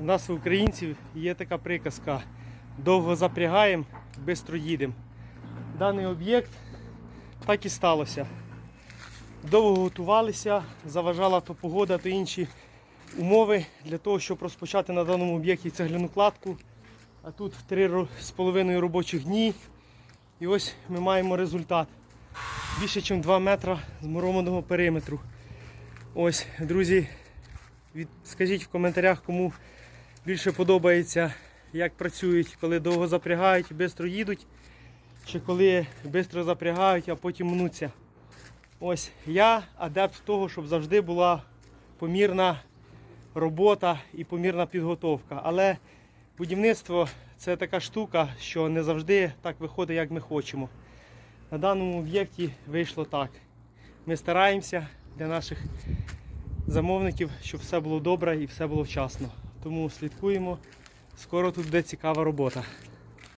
У нас, у українців, є така приказка: довго запрягаємо, швидко їдемо. Даний об'єкт так і сталося. Довго готувалися, заважала то погода, то інші умови для того, щоб розпочати на даному об'єкті цегляну кладку. А тут три ро- з половиною робочих дні. І ось ми маємо результат. Більше, ніж 2 метри змурованого периметру. Ось, друзі, від, скажіть в коментарях, кому більше подобається, як працюють, коли довго запрягають швидко їдуть, чи коли швидко запрягають, а потім мнуться. Ось я адепт того, щоб завжди була помірна робота і помірна підготовка. Але будівництво це така штука, що не завжди так виходить, як ми хочемо. На даному об'єкті вийшло так. Ми стараємося для наших замовників, щоб все було добре і все було вчасно. Тому слідкуємо. Скоро тут буде цікава робота.